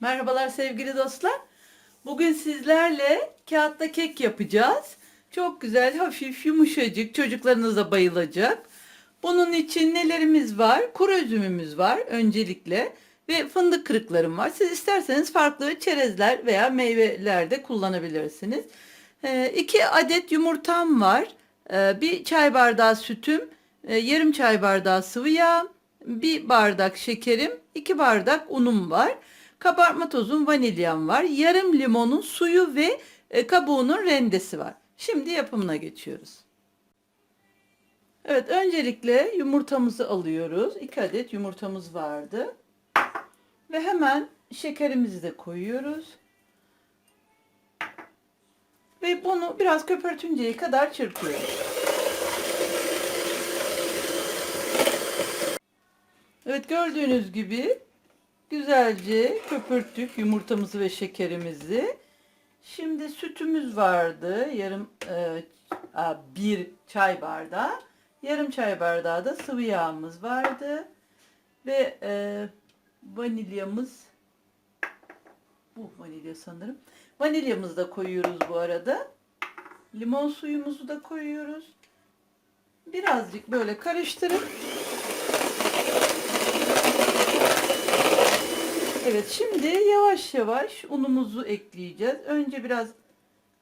Merhabalar sevgili dostlar. Bugün sizlerle kağıtta kek yapacağız. Çok güzel, hafif, yumuşacık, çocuklarınız da bayılacak. Bunun için nelerimiz var? Kuru üzümümüz var öncelikle ve fındık kırıklarım var. Siz isterseniz farklı çerezler veya meyveler de kullanabilirsiniz. 2 adet yumurtam var. Ee, bir çay bardağı sütüm, e, yarım çay bardağı sıvı yağ, bir bardak şekerim, iki bardak unum var. Kabartma tozum, vanilyam var. Yarım limonun suyu ve e, kabuğunun rendesi var. Şimdi yapımına geçiyoruz. Evet, öncelikle yumurtamızı alıyoruz. 2 adet yumurtamız vardı. Ve hemen şekerimizi de koyuyoruz. Ve bunu biraz köpürtünceye kadar çırpıyoruz. Evet gördüğünüz gibi güzelce köpürttük yumurtamızı ve şekerimizi. Şimdi sütümüz vardı. Yarım e, bir çay bardağı. Yarım çay bardağı da sıvı yağımız vardı. Ve e, vanilyamız bu vanilya sanırım. Vanilyamızı da koyuyoruz bu arada. Limon suyumuzu da koyuyoruz. Birazcık böyle karıştırıp Evet şimdi yavaş yavaş unumuzu ekleyeceğiz. Önce biraz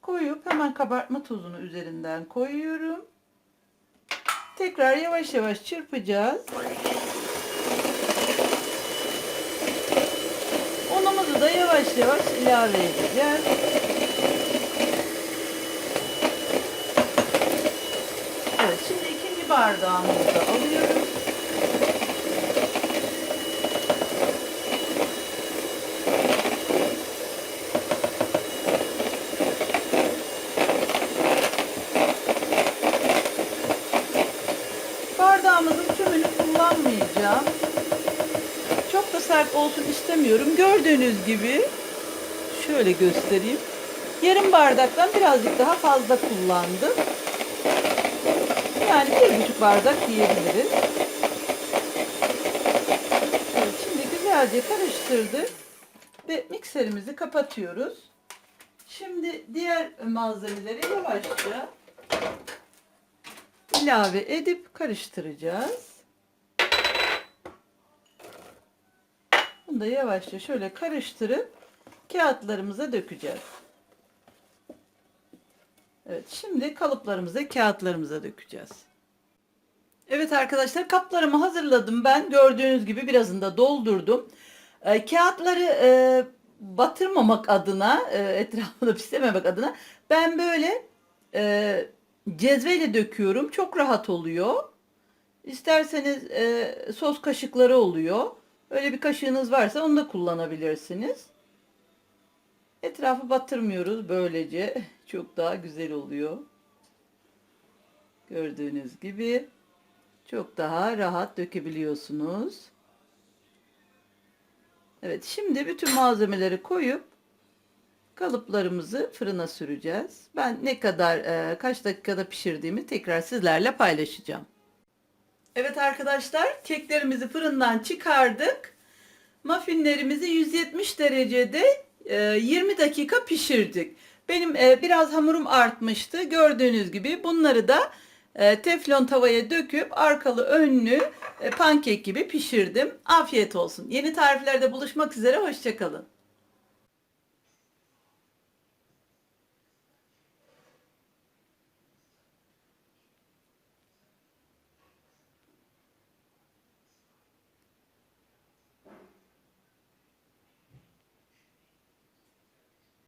koyup hemen kabartma tozunu üzerinden koyuyorum. Tekrar yavaş yavaş çırpacağız. Unumuzu da yavaş yavaş ilave edeceğiz. Evet şimdi ikinci bardağımızı da alıyoruz. Bardağımızın tümünü kullanmayacağım. Çok da sert olsun istemiyorum. Gördüğünüz gibi şöyle göstereyim. Yarım bardaktan birazcık daha fazla kullandım. Yani bir buçuk bardak diyebiliriz. Evet, şimdi güzelce karıştırdık ve mikserimizi kapatıyoruz. Şimdi diğer malzemeleri yavaşça ilave edip karıştıracağız. Bunu da yavaşça şöyle karıştırıp kağıtlarımıza dökeceğiz. Evet şimdi kalıplarımıza kağıtlarımıza dökeceğiz. Evet arkadaşlar kaplarımı hazırladım ben. Gördüğünüz gibi birazını da doldurdum. E, kağıtları e, batırmamak adına, e, etrafını pislememek adına ben böyle e, cezveyle döküyorum. Çok rahat oluyor. İsterseniz e, sos kaşıkları oluyor. Öyle bir kaşığınız varsa onu da kullanabilirsiniz. Etrafı batırmıyoruz böylece. Çok daha güzel oluyor. Gördüğünüz gibi çok daha rahat dökebiliyorsunuz. Evet şimdi bütün malzemeleri koyup kalıplarımızı fırına süreceğiz. Ben ne kadar e, kaç dakikada pişirdiğimi tekrar sizlerle paylaşacağım. Evet arkadaşlar keklerimizi fırından çıkardık. Muffinlerimizi 170 derecede e, 20 dakika pişirdik. Benim e, biraz hamurum artmıştı. Gördüğünüz gibi bunları da e, teflon tavaya döküp arkalı önlü e, pankek gibi pişirdim. Afiyet olsun. Yeni tariflerde buluşmak üzere. Hoşçakalın.